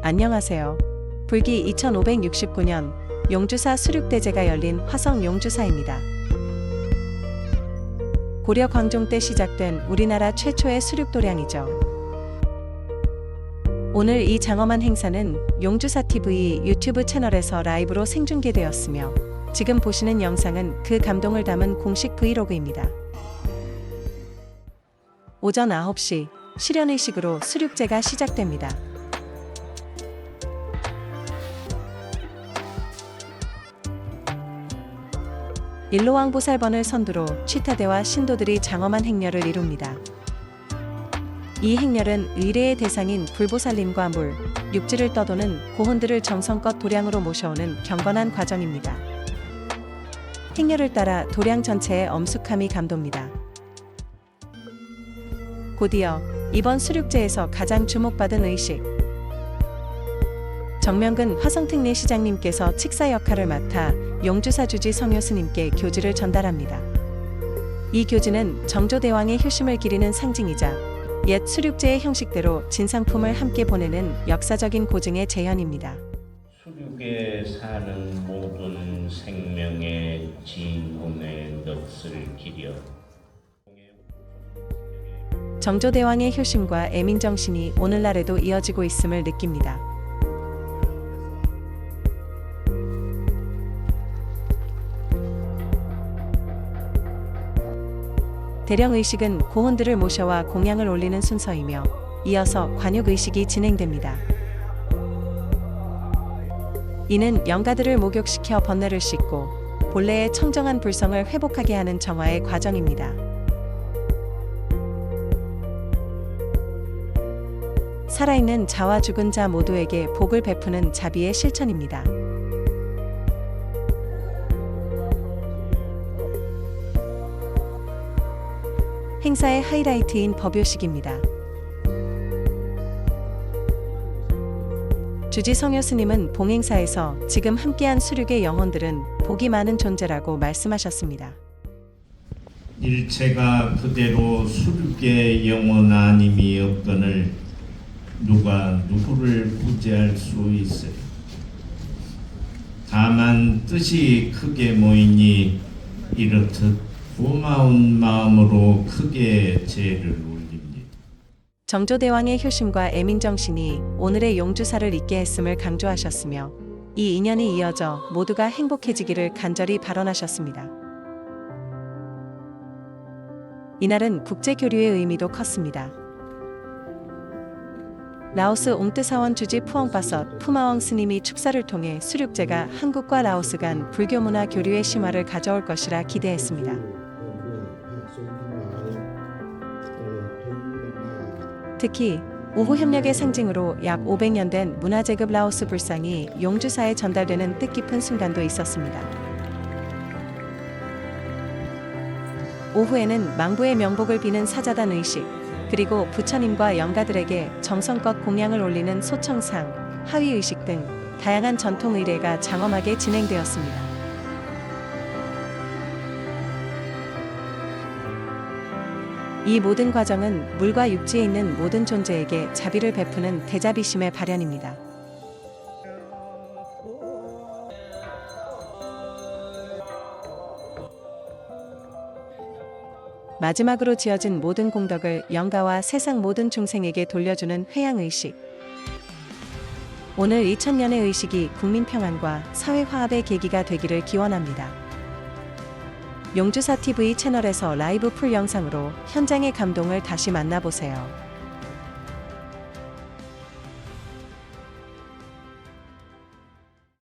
안녕하세요. 불기 2569년 용주사 수륙대제가 열린 화성 용주사입니다. 고려 광종 때 시작된 우리나라 최초의 수륙도량이죠. 오늘 이 장엄한 행사는 용주사 TV 유튜브 채널에서 라이브로 생중계되었으며 지금 보시는 영상은 그 감동을 담은 공식 브이로그입니다. 오전 9시 실현의식으로 수륙제가 시작됩니다. 일로왕 보살번을 선두로 취타대와 신도들이 장엄한 행렬을 이룹니다. 이 행렬은 의례의 대상인 불보살님과 물, 육지를 떠도는 고혼들을 정성껏 도량으로 모셔오는 경건한 과정입니다. 행렬을 따라 도량 전체의 엄숙함이 감돕니다. 곧이어 이번 수륙제에서 가장 주목받은 의식. 정명근 화성특례 시장님께서 칙사 역할을 맡아 용주사 주지 성효스님께 교지를 전달합니다. 이 교지는 정조대왕의 효심을 기리는 상징이자 옛 수륙제의 형식대로 진상품을 함께 보내는 역사적인 고증의 재현입니다. 수륙에 사는 모든 생명의 진군의 넋을 기려 정조대왕의 효심과 애민정신이 오늘날에도 이어지고 있음을 느낍니다. 대령의식은 고혼들을 모셔와 공양을 올리는 순서이며 이어서 관육의식이 진행됩니다. 이는 영가들을 목욕시켜 번뇌를 씻고 본래의 청정한 불성을 회복하게 하는 정화의 과정입니다. 살아있는 자와 죽은 자 모두에게 복을 베푸는 자비의 실천입니다. 행사의 하이라이트인 법요식입니다. 주지 성효 스님은 봉행사에서 지금 함께한 수륙의 영혼들은 복이 많은 존재라고 말씀하셨습니다. 일체가 그대로 수륙의 영원 아님이 없거늘 누가 누구를 구제할 수 있어요. 다만 뜻이 크게 모이니 이렇듯 고마운 마음으로 크게 제를 올립니다. 정조대왕의 효심과 애민 정신이 오늘의 용주사를 있게 했음을 강조하셨으며 이 인연이 이어져 모두가 행복해지기를 간절히 발언하셨습니다. 이날은 국제 교류의 의미도 컸습니다. 라오스 옹뜨사원 주지 푸엉바섯 푸마왕 스님이 축사를 통해 수륙제가 한국과 라오스 간 불교 문화 교류의 심화를 가져올 것이라 기대했습니다. 특히 우후 협력의 상징으로 약 500년 된 문화재급 라오스 불상이 용주사에 전달되는 뜻깊은 순간도 있었습니다. 오후에는 망부의 명복을 비는 사자단 의식, 그리고 부처님과 영가들에게 정성껏 공양을 올리는 소청상, 하위 의식 등 다양한 전통 의례가 장엄하게 진행되었습니다. 이 모든 과정은 물과 육지에 있는 모든 존재에게 자비를 베푸는 대자비심의 발현입니다. 마지막으로 지어진 모든 공덕을 영가와 세상 모든 중생에게 돌려주는 회양의식. 오늘 2000년의 의식이 국민 평안과 사회 화합의 계기가 되기를 기원합니다. 용주사 TV 채널에서 라이브 풀 영상으로 현장의 감동을 다시 만나보세요.